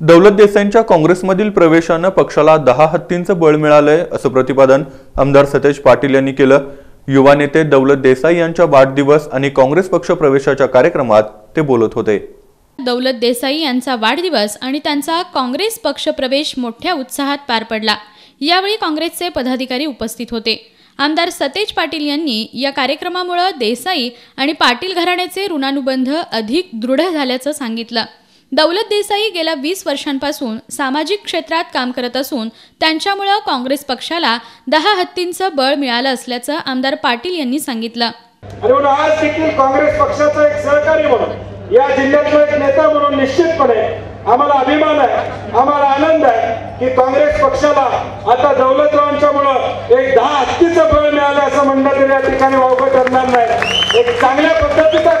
दौलत देसाईंच्या काँग्रेसमधील प्रवेशानं पक्षाला दहा हत्तींचं बळ मिळालंय असं प्रतिपादन आमदार सतेज पाटील यांनी केलं. युवा नेते दौलत देसाई यांच्या वाढदिवस आणि काँग्रेस पक्ष प्रवेशाच्या कार्यक्रमात ते बोलत होते. दौलत देसाई यांचा वाढदिवस आणि त्यांचा काँग्रेस पक्ष प्रवेश मोठ्या उत्साहात पार पडला. यावेळी काँग्रेसचे पदाधिकारी उपस्थित होते. आमदार सतेज पाटील यांनी या कार्यक्रमामुळे देसाई आणि पाटील घराण्याचे ऋणानुबंध अधिक दृढ झाल्याचं सांगितलं. दौलत देसाई गेल्या वीस वर्षांपासून सामाजिक क्षेत्रात काम करत असून त्यांच्यामुळं काँग्रेस पक्षाला दहा हत्तींचं बळ मिळालं असल्याचं आमदार पाटील यांनी सांगितलं. आज देखील काँग्रेस पक्षाचा एक सहकारी म्हणून या जिल्ह्यातला एक नेता म्हणून निश्चितपणे आम्हाला अभिमान आहे आम्हाला आनंद आहे की काँग्रेस पक्षाला आता दौलतरावांच्या दौलतरावांच्यामुळं एक दहा हत्तीचं बळ मिळालं असं म्हणणं तरी या ठिकाणी वावगं ठरणार नाही. एक चांगल्या पद्धतीचा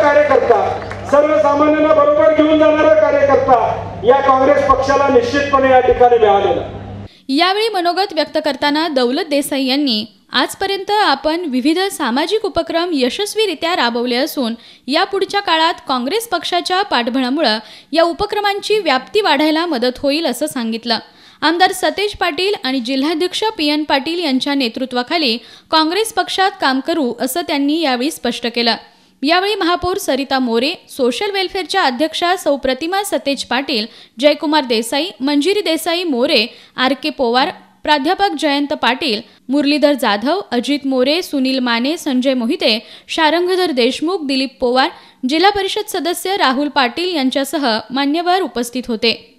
सर्वसामान्यांना बरोबर घेऊन जाणारा कार्यकर्ता या काँग्रेस पक्षाला निश्चितपणे या ठिकाणी मिळालेला. यावेळी मनोगत व्यक्त करताना दौलत देसाई यांनी आजपर्यंत आपण विविध सामाजिक उपक्रम यशस्वीरित्या राबवले असून यापुढच्या काळात काँग्रेस पक्षाच्या पाठबळामुळं या उपक्रमांची व्याप्ती वाढायला मदत होईल असं सांगितलं. आमदार सतेज पाटील आणि जिल्हाध्यक्ष पी एन पाटील यांच्या नेतृत्वाखाली काँग्रेस पक्षात काम करू असं त्यांनी यावेळी स्पष्ट केलं. यावेळी महापौर सरिता मोरे सोशल वेलफेअरच्या अध्यक्षा सौ प्रतिमा सतेज पाटील जयकुमार देसाई मंजिरी देसाई मोरे आर के पोवार प्राध्यापक जयंत पाटील मुरलीधर जाधव अजित मोरे सुनील माने संजय मोहिते शारंगधर देशमुख दिलीप पोवार जिल्हा परिषद सदस्य राहुल पाटील यांच्यासह मान्यवर उपस्थित होते.